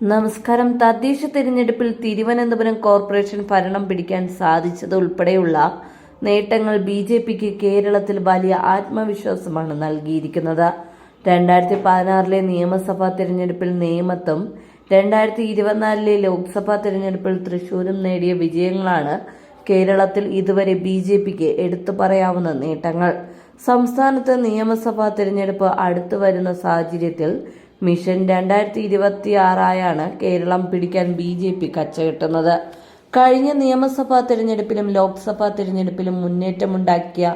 നമസ്കാരം. തദ്ദേശ തിരഞ്ഞെടുപ്പിൽ തിരുവനന്തപുരം കോർപ്പറേഷൻ ഭരണം പിടിക്കാൻ സാധിച്ചത് ഉൾപ്പെടെയുള്ള നേട്ടങ്ങൾ ബി ജെ പിക്ക് കേരളത്തിൽ വലിയ ആത്മവിശ്വാസമാണ് നൽകിയിരിക്കുന്നത്. രണ്ടായിരത്തി പതിനാറിലെ നിയമസഭാ തിരഞ്ഞെടുപ്പിൽ നേമത്തും രണ്ടായിരത്തി ഇരുപത്തിനാലിലെ ലോക്സഭാ തിരഞ്ഞെടുപ്പിൽ തൃശൂരും നേടിയ വിജയങ്ങളാണ് കേരളത്തിൽ ഇതുവരെ ബി ജെ പിക്ക് എടുത്തു പറയാവുന്ന നേട്ടങ്ങൾ. സംസ്ഥാനത്ത് നിയമസഭാ തിരഞ്ഞെടുപ്പ് അടുത്തു വരുന്ന സാഹചര്യത്തിൽ മിഷൻ രണ്ടായിരത്തി ഇരുപത്തി ആറായാണ് കേരളം പിടിക്കാൻ ബി ജെ പി കച്ചകെട്ടുന്നത്. കഴിഞ്ഞ നിയമസഭാ തിരഞ്ഞെടുപ്പിലും ലോക്സഭാ തിരഞ്ഞെടുപ്പിലും മുന്നേറ്റമുണ്ടാക്കിയ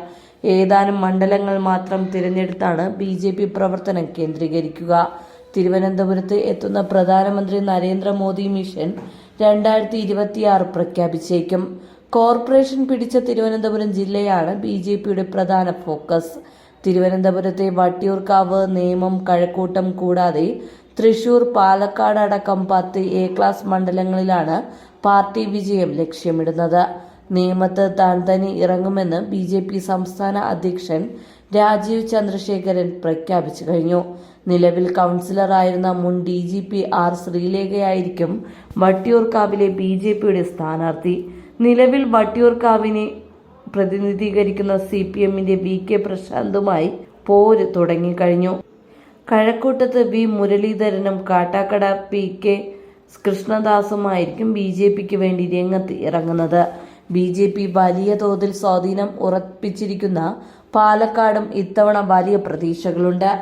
ഏതാനും മണ്ഡലങ്ങൾ മാത്രം തിരഞ്ഞെടുത്താണ് ബി ജെ പി പ്രവർത്തനം കേന്ദ്രീകരിക്കുക. തിരുവനന്തപുരത്ത് എത്തുന്ന പ്രധാനമന്ത്രി നരേന്ദ്രമോദി മിഷൻ രണ്ടായിരത്തി ഇരുപത്തിയാറ് പ്രഖ്യാപിച്ചേക്കും. കോർപ്പറേഷൻ പിടിച്ച തിരുവനന്തപുരം ജില്ലയാണ് ബി ജെ പിയുടെ പ്രധാന ഫോക്കസ്. തിരുവനന്തപുരത്തെ വട്ടിയൂർക്കാവ് നേമം കഴക്കൂട്ടം കൂടാതെ തൃശൂർ പാലക്കാട് അടക്കം പത്ത് എ ക്ലാസ് മണ്ഡലങ്ങളിലാണ് പാർട്ടി വിജയം ലക്ഷ്യമിടുന്നത്. നേമത്ത് താൻ തന്നെ ഇറങ്ങുമെന്ന് ബി ജെ പി സംസ്ഥാന അധ്യക്ഷൻ രാജീവ് ചന്ദ്രശേഖരൻ പ്രഖ്യാപിച്ചു കഴിഞ്ഞു. നിലവിൽ കൗൺസിലറായിരുന്ന മുൻ ഡി ജി പി ആർ ശ്രീലേഖയായിരിക്കും വട്ടിയൂർക്കാവിലെ ബി ജെ പിയുടെ സ്ഥാനാർത്ഥി. നിലവിൽ വട്ടിയൂർക്കാവിനെ പ്രതിനിധീകരിക്കുന്ന സി പി എമ്മിന്റെ വി കെ പ്രശാന്തുമായി പോര് തുടങ്ങിക്കഴിഞ്ഞു. കഴക്കൂട്ടത്ത് വി മുരളീധരനും കാട്ടാക്കട പി കെ കൃഷ്ണദാസുമായിരിക്കും ബി ജെ പിക്ക് വേണ്ടി രംഗത്ത് ഇറങ്ങുന്നത്. ബി ജെ പി വലിയ തോതിൽ സ്വാധീനം ഉറപ്പിച്ചിരിക്കുന്ന പാലക്കാടും ഇത്തവണ വലിയ പ്രതീക്ഷകളുണ്ട്.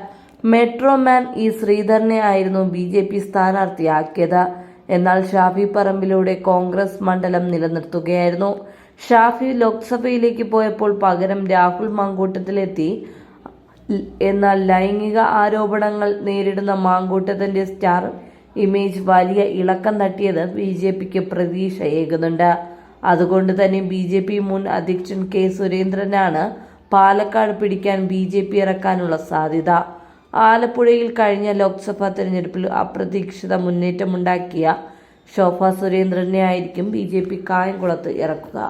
മെട്രോമാൻ ഇ ശ്രീധരനെ ആയിരുന്നു ബി ജെ പി സ്ഥാനാർത്ഥിയാക്കിയത്. എന്നാൽ ഷാഫി പറമ്പിലൂടെ കോൺഗ്രസ് മണ്ഡലം നിലനിർത്തുകയായിരുന്നു. ഷാഫി ലോക്സഭയിലേക്ക് പോയപ്പോൾ പകരം രാഹുൽ മങ്കൂട്ടത്തിലെത്തി. എന്നാൽ ലൈംഗിക ആരോപണങ്ങൾ നേരിടുന്ന മാങ്കൂട്ടത്തിന്റെ സ്റ്റാർ ഇമേജ് വലിയ ഇളക്കം തട്ടിയത് ബി ജെ പിക്ക് പ്രതീക്ഷയേകുന്നുണ്ട്. അതുകൊണ്ട് തന്നെ ബി ജെ പി മുൻ അധ്യക്ഷൻ കെ സുരേന്ദ്രനാണ് പാലക്കാട് പിടിക്കാൻ ബി ജെ പി ഇറക്കാനുള്ള സാധ്യത. ആലപ്പുഴയിൽ കഴിഞ്ഞ ലോക്സഭാ തെരഞ്ഞെടുപ്പിൽ അപ്രതീക്ഷിത മുന്നേറ്റമുണ്ടാക്കിയ ശോഭ സുരേന്ദ്രനെ ആയിരിക്കും ബി ജെ പി കായംകുളത്ത് ഇറക്കുക.